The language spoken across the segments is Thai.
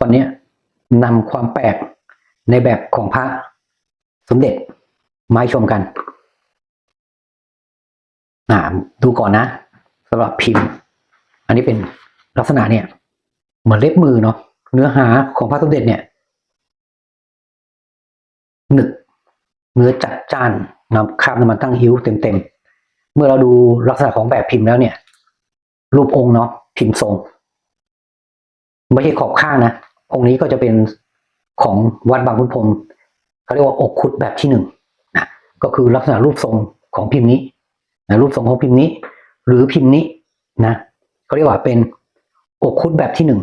วันนี้นำความแปลกในแบบของพระสมเด็จมาชมกันอ่าดูก่อนนะสำหรับพิมพ์ อันนี้เป็นลักษณะเนี่ย เหมือนเล็บมือเนาะเนื้อหาของพระสมเด็จเนี่ยหนึกเนื้อจัดจ้านนะคราบน้ำมันตั้งหิ้วเต็มๆ เมื่อเราดูลักษณะของแบบพิมพ์แล้วเนี่ย รูปองค์เนาะพิมพ์ทรง ไม่ใช่ขอบข้างนะ องค์นี้ก็จะเป็นของวัดบางขุนพรมเขาเรียกว่าอกคุดแบบที่หนึ่งนะก็คือลักษณะรูปทรงของพิมพ์นี้นะรูปทรงของพิมพ์นี้ หรือพิมพ์นี้นะเขาเรียกว่าเป็นอกคุดแบบที่หนึ่ง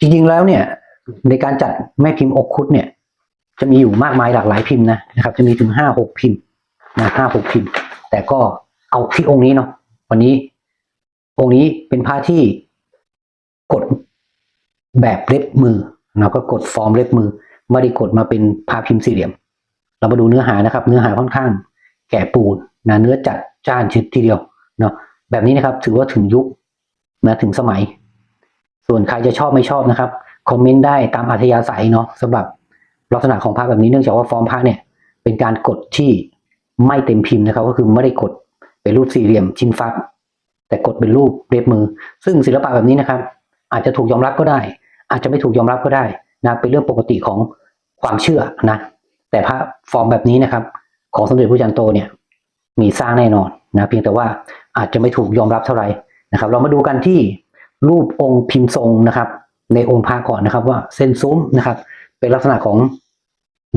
จริงๆแล้วเนี่ยในการจัดแม่พิมพ์อกคุดเนี่ย จะมีอยู่มากมายหลากหลายพิมพ์นะนะครับ จะมีถึงห้าหกพิมพ์นะห้าหกพิมพ์ แต่ก็เอาที่องค์นี้เนาะวันนี้ องค์นี้เป็นพระที่กดแบบเล็บมือ เราก็กดฟอร์มเล็บมือไม่ได้กดมาเป็นพาพพิมพ์สี่เหลี่ยม เรามาดูเนื้อหานะครับ เนื้อหาค่อนข้างแก่ปูนนะเนื้อจัดจ้านชิดทีเดียวเนาะแบบนี้นะครับถือว่าถึงยุคนะถึงสมัย ส่วนใครจะชอบไม่ชอบนะครับคอมเมนต์ได้ตามอัธยาศัยเนาะสำหรับลักษณะของพระแบบนี้เนื่องจากว่าฟอร์มพระเนี่ย เป็นการกดที่ไม่เต็มพิมพ์นะครับ ก็คือไม่ได้กดเป็นรูปสี่เหลี่ยมชิ้นฟัก แต่กดเป็นรูปเล็บมือ ซึ่งศิลปะแบบนี้นะครับ อาจจะถูกยอมรับก็ได้ อาจจะไม่ถูกยอมรับก็ได้นะเป็นเรื่องปกติของความเชื่อนะแต่พระฟอร์มแบบนี้นะครับ ของสมเด็จพระจันทร์โตเนี่ยมีสร้างแน่นอนนะเพียงแต่ว่าอาจจะไม่ถูกยอมรับเท่าไหร่นะครับ เรามาดูกันที่รูปองค์พิมพ์ทรงนะครับ ในองค์พระก่อนนะครับ ว่าเส้นซุ้มนะครับ เป็นลักษณะของ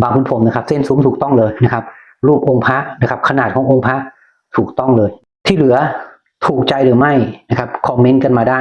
บางขุนพรมนะครับ เส้นซุ้มถูกต้องเลยนะครับ รูปองค์พระนะครับ ขนาดขององค์พระถูกต้องเลย ที่เหลือถูกใจหรือไม่นะครับคอมเมนต์กันมาได้